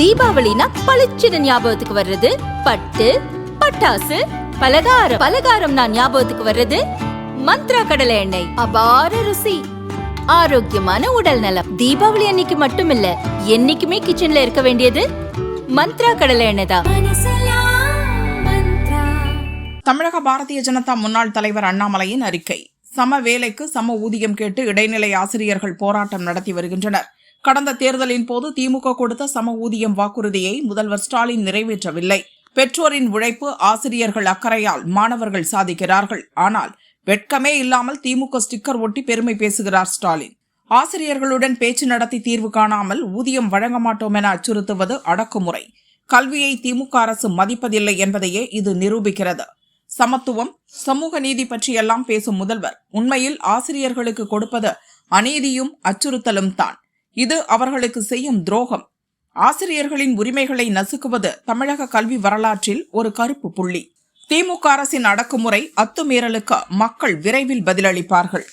தீபாவளினா பளிச்சுன்னு ஞாபகத்துக்கு வர்றது. பட்டு பட்டாசு பலகாரம். பலகாரம் நான் ஞாபகத்துக்கு வர்றது மந்த்ரா கடலை எண்ணெய். அபார ருசி. ஆரோக்கியமான உடல் நலம். தீபாவளி அன்னைக்கு மட்டும் இல்ல என்னைக்குமே கிச்சன்ல இருக்க வேண்டியது மந்த்ரா கடலை எண்ணெய் தான். தமிழக பாரதிய ஜனதா முன்னாள் தலைவர் அண்ணாமலையின் அறிக்கை. சம வேலைக்கு சம ஊதியம் கேட்டு இடைநிலை ஆசிரியர்கள் போராட்டம் நடத்தி வருகின்றனர். கடந்த தேர்தலின் போது திமுக கொடுத்த சம ஊதியம் வாக்குறுதியை முதல்வர் ஸ்டாலின் நிறைவேற்றவில்லை. பெற்றோரின் உழைப்பு ஆசிரியர்கள் அக்கறையால் மாணவர்கள் சாதிக்கிறார்கள். ஆனால் வெட்கமே இல்லாமல் திமுக ஸ்டிக்கர் ஒட்டி பெருமை பேசுகிறார் ஸ்டாலின். ஆசிரியர்களுடன் பேச்சு நடத்தி தீர்வு காணாமல் ஊதியம் வழங்க மாட்டோம் என அச்சுறுத்துவது அடக்குமுறை. கல்வியை திமுக அரசு மதிப்பதில்லை என்பதையே இது நிரூபிக்கிறது. சமத்துவம் சமூக நீதி பற்றியெல்லாம் பேசும் முதல்வர் உண்மையில் ஆசிரியர்களுக்கு கொடுப்பது அநீதியும் அச்சுறுத்தலும் தான். இது அவர்களுக்கு செய்யும் துரோகம். ஆசிரியர்களின் உரிமைகளை நசுக்குவது தமிழக கல்வி வரலாற்றில் ஒரு கருப்பு புள்ளி. திமுக அரசின் அடக்குமுறை அத்துமீறலுக்கு மக்கள் விரைவில் பதிலளிப்பார்கள்.